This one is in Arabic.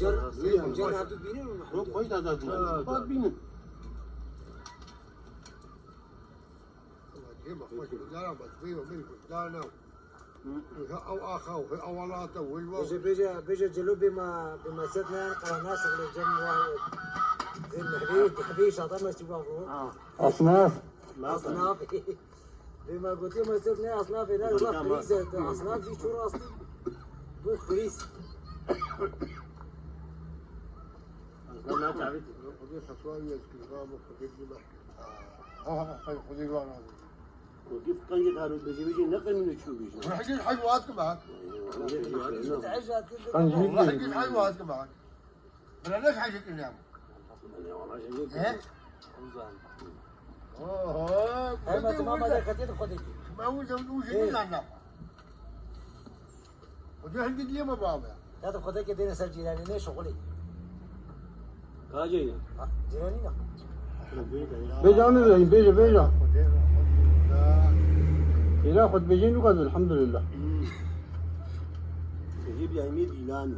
جن جن عبد بيني ولا رو محمود کوئی دادا دو بعد بینم أو اخاه أو ولاته بيجي بيجي بيجي جلو بما بما سدنا قناة شغل الجن واحد زين الحبيب حبيش عطانا شباب أصناف. أصناف. بما قلت لهم سدنا أصناف هنا. الله خريسة أصناف دي شو اصلي بو خريس ما تعرفت وكيف كان يتعرض بيجي بيجي نقل من شو بيجي حقين حيوانات معك تعجل قنجيل حقين حيوانات معك انا ليش حاجة اليوم؟ ايه؟ اوه هاي ما تمام هذا كتير خديتي ما هو زود وش يقول لنا وجه قد لي ما بابا هذا خديك دينا سر جيراني ليش شغلي نا بيجا بيجا بيجا إذا خد بيجين وقد الحمد لله يجيب يا ميد إيلاني